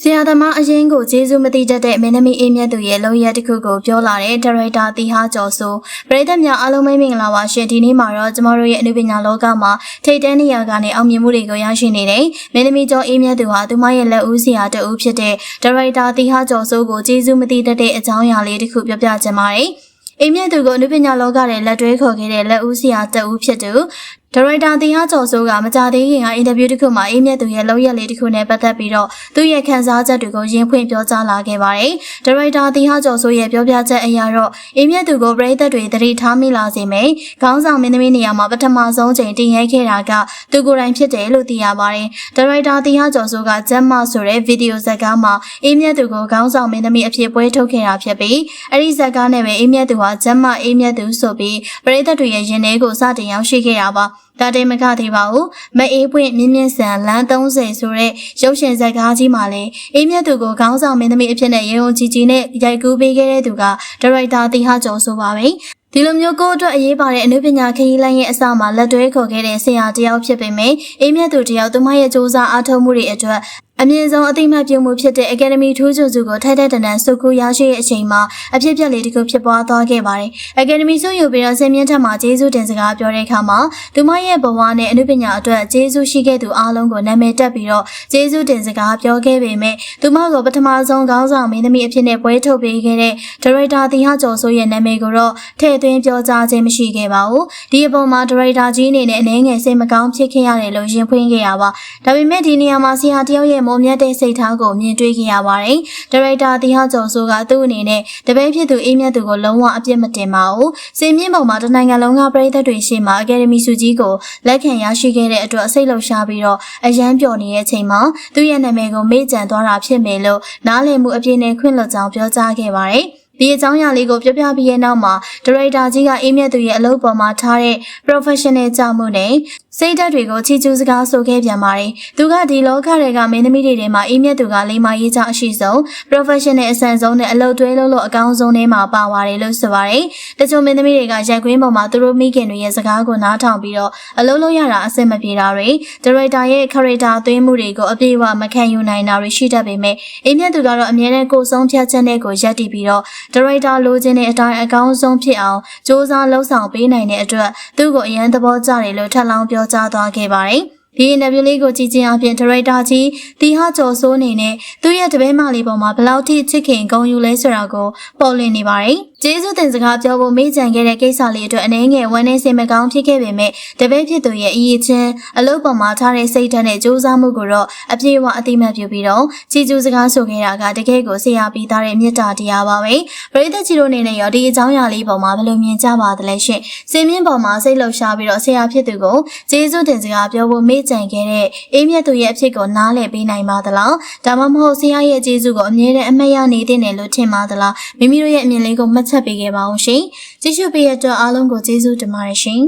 ဆရာသမားအရင်ကိုကျေးဇူးမသိတတ်တဲ့မင်းသမီးအေးမြတ်သူရဲ့လုံရက်တစ်ခုကိုပြောလာတဲ့ဒါရိုက်တာတီဟာကျော်ဆိုပရိသတ်များအားလုံးပဲမင်္ဂလာပါရှင်ဒီနေ့မှာတော့ကျမတို့ရဲ့အနုပညာလောကမှာထိတ်တန်းနေရာကနေအောင်မြင်မှုတွေကိုရရှိနေတဲ့မင်းသမီးကျော်အေးမြတ်သူဟာသူမရဲ့လက်ဦးဆရာတဦးဖြစ်တဲ့ဒါရိုက်တာတီဟာကျော်ဆိုကိုကျေးဇူးမသိတတ်တဲ့အကြောင်းအရာလေးတစ်ခုပြောပြချင်ပါတယ်အိမ်မြတ်သူကိုအနုပညာလောကရဲ့လက်တွဲခေါ်ခဲ့တဲ့လက်ဦးဆရာတဦးဖြစ်သူ ဒါရိုက်တာတင်ဟာကျော်စိုးကမကြသေးခင်ကအင်တာဗျူးတစ်ခုမှာအိမ်မြတ်သူရဲ့လောက်ရက်လေးတစ်ခုနဲ့ပတ်သက်ပြီးတော့သူ့ရဲ့ခန်းစားချက်တွေကိုရင်းဖွင့်ပြောကြားလာခဲ့ပါတယ်။ဒါရိုက်တာတင်ဟာကျော်စိုးရဲ့ပြောပြချက်အရတော့အိမ်မြတ်သူကိုပြည်သက်တွေသတိထားမိလာစေမယ်။ခေါင်းဆောင်မင်းသမီးနေရာမှာပထမဆုံးချိန်တင်ရိုက်ခဲ့တာကသူကိုယ်တိုင်ဖြစ်တယ်လို့သိရပါတယ်။ဒါရိုက်တာတင်ဟာကျော်စိုးကဂျက်မဆိုတဲ့ဗီဒီယိုဇာတ်ကားမှာအိမ်မြတ်သူကိုခေါင်းဆောင်မင်းသမီးအဖြစ်ပွဲထုတ်ခဲ့တာဖြစ်ပြီးအဲ့ဒီဇာတ်ကားနဲ့ပဲအိမ်မြတ်သူဟာဂျက်မအိမ်မြတ်သူဆိုပြီးပြည်သက်တွေရဲ့ရင်ထဲကိုစတင်ရောက်ရှိခဲ့တာပါ။ဒါတင်မကသေးပါဘူးမအေးပွင့်မြင့်မြင့်ဆန်လမ်း30ဆိုတဲ့ရုပ်ရှင်ဇာတ်ကားကြီးမှာလည်းအေးမြတ်သူကိုခေါင်းဆောင်မင်းသမီးအဖြစ်နဲ့ရေုံကြည်ကြည်နဲ့ရိုက်ကူးပေးခဲ့တဲ့သူကဒါရိုက်တာတီဟာကျော်ဆိုပါပဲဒီလိုမျိုးကိုအတွက်အရေးပါတဲ့အနုပညာခရီးလိုင်းရဲ့အစမှာလက်တွဲခေါ်ခဲ့တဲ့ဆရာတယောက်ဖြစ်ပေမယ့်အေးမြတ်သူတယောက်သူမရဲ့စူးစမ်းအားထုတ်မှုတွေအတွက် အမြင့်ဆုံးအသိမှတ်ပြုမှုဖြစ်တဲ့ Academy ထူးချွန်စုကိုထိုက်တဲ့တနန်စုကူရရှိတဲ့အချိန်မှာအဖြစ်အပျက်လေးတစ်ခုဖြစ်ပွားသွားခဲ့ပါတယ်။ Academy စုယူပြီးတော့ဆင်မြင့်ထက်မှာကျေးဇူးတင်စကားပြောတဲ့အခါမှာသူမရဲ့ဘဝနဲ့အနုပညာအတွက်ကျေးဇူးရှိခဲ့သူအားလုံးကိုနာမည်တက်ပြီးတော့ကျေးဇူးတင်စကားပြောခဲ့ပေမဲ့သူမကိုပထမဆုံးခေါင်းဆောင်မင်းသမီးအဖြစ်နဲ့ပွဲထုတ်ပေးခဲ့တဲ့ဒါရိုက်တာသီဟကျော်စိုးရဲ့နာမည်ကိုတော့ထည့်သွင်းပြောကြားခြင်းမရှိခဲ့ပါဘူး။ဒီအပေါ်မှာဒါရိုက်တာကြီးအနေနဲ့အနေငယ်စိတ်မကောင်းဖြစ်ခဲ့ရတယ်လို့ရင်ဖွင့်ခဲ့ရပါ။ဒါပေမဲ့ဒီနေရာမှာဆရာတယောက်ရဲ့မုံမြတ်တဲ့စိတ်ထားကိုမြင်တွေ့ခဲ့ရပါတယ်။ဒါရိုက်တာသီဟကျော်စိုးကသူ့အနေနဲ့တပည့်ဖြစ်သူအေးမြတ်သူကိုလုံးဝအပြစ်မတင်ပါဘူး။စင်မြင့်ပုံမှာတနိုင်ငံလုံးကပြည်သက်တွေရှေ့မှာအကယ်ဒမီစုကြီးကိုလက်ခံရရှိခဲ့တဲ့အတွက်စိတ်လှုပ်ရှားပြီးတော့အယမ်းပျော်နေတဲ့အချိန်မှာသူ့ရဲ့နာမည်ကိုမေ့ကြံသွားတာဖြစ်မယ်လို့နားလည်မှုအပြည့်နဲ့ခွင့်လွှတ်ကြောင်းပြောကြားခဲ့ပါတယ်။ ဒီအကြောင်းအရာလေးကိုပြောပြပြီးရဲ့နောက်မှာဒရိုက်တာကြီးကအေးမြတ်သူရဲ့အလုပ်ပေါ်မှာထားတဲ့ professional ကြောင့်မှုနဲ့စိတ်ဓာတ်တွေကိုချီကျူးစကားဆိုခဲ့ပြန်ပါတယ်။သူကဒီလောကတွေကမင်းသမီးတွေထဲမှာအေးမြတ်သူကလိမ္မာရေးကြောင့်အရှိဆုံး professional အဆန်ဆုံးနဲ့အလုပ်တွဲလို့လို့အကောင်းဆုံးထဲမှာပါပါတယ်လို့ဆိုပါတယ်။တချို့မင်းသမီးတွေကရက်ကွင်းပေါ်မှာသူတို့မိခင်တွေရဲ့စကားကိုနားထောင်ပြီးတော့အလုပ်လုပ်ရတာအဆင်မပြေတာတွေဒရိုက်တာရဲ့ character အသွင်းမှုတွေကိုအပြည့်အဝမခံယူနိုင်တာတွေရှိတတ်ပေမဲ့အေးမြတ်သူကတော့အမြဲတမ်းကိုယ်ဆုံးဖြတ်ချက်နဲ့ကိုရပ်တည်ပြီးတော့ဒါရိုက်တာလိုချင်တဲ့အတိုင်းအကောင်းဆုံးဖြစ်အောင်စ조사လှုပ်ဆောင်ပေးနိုင်တဲ့အတွက်သူ့ကိုအရန်သဘောကျတယ်လို့ထပ်လောင်းပြောကြားသွားခဲ့ပါတယ်။ဒီအင်တာဗျူးလေးကိုကြည့်ခြင်းအပြင်ဒါရိုက်တာကြီးတီဟာကျော်စိုးအနေနဲ့သူ့ရဲ့တပည့်မလေးပေါ်မှာဘယ်လောက်ထိချစ်ခင်ဂုဏ်ယူလဲဆိုတာကိုပေါ်လွင်နေပါတယ်။ကျေးဇူးတင်စကားပြောဖို့မေ့ကြံခဲ့တဲ့ကိစ္စလေးအတွက်အနေငယ်ဝမ်းနည်းစင်မကောင်းဖြစ်ခဲ့ပေမဲ့တပည့်ဖြစ်သူရဲ့အရေးချင်းအလုပ်ပေါ်မှာထားတဲ့စိတ်ဓာတ်နဲ့ကြိုးစားမှုကိုတော့အပြည့်အဝအတိမတ်ပြုပြီးတော့ချီကျူးစကားဆိုခဲ့တာကတကယ်ကိုဆရာပြီးသားတဲ့မေတ္တာတရားပါပဲ။ပရိသတ်ကြီးတို့အနေနဲ့ရောဒီအကြောင်းအရာလေးပေါ်မှာဘယ်လိုမြင်ကြပါသလဲရှင်။စင်မြင့်ပေါ်မှာစိတ်လှုပ်ရှားပြီးတော့ဆရာဖြစ်သူကိုကျေးဇူးတင်စကားပြောဖို့မေ့ကြံခဲ့တဲ့အေးမြတ်သူရဲ့အဖြစ်ကိုနားလည်ပေးနိုင်ပါသလား။ဒါမှမဟုတ်ဆရာရဲ့ကျေးဇူးကိုအမြဲတမ်းအမှတ်ရနေတဲ့တယ်လို့ထင်ပါသလား။မိမိတို့ရဲ့အမြင်လေးကိုမှတ်ချက်ပေးခဲ့ပါအောင်ရှင်။ကြည့်ရှုပေးရတဲ့အတွက်အားလုံးကိုကျေးဇူးတင်ပါတယ်ရှင်။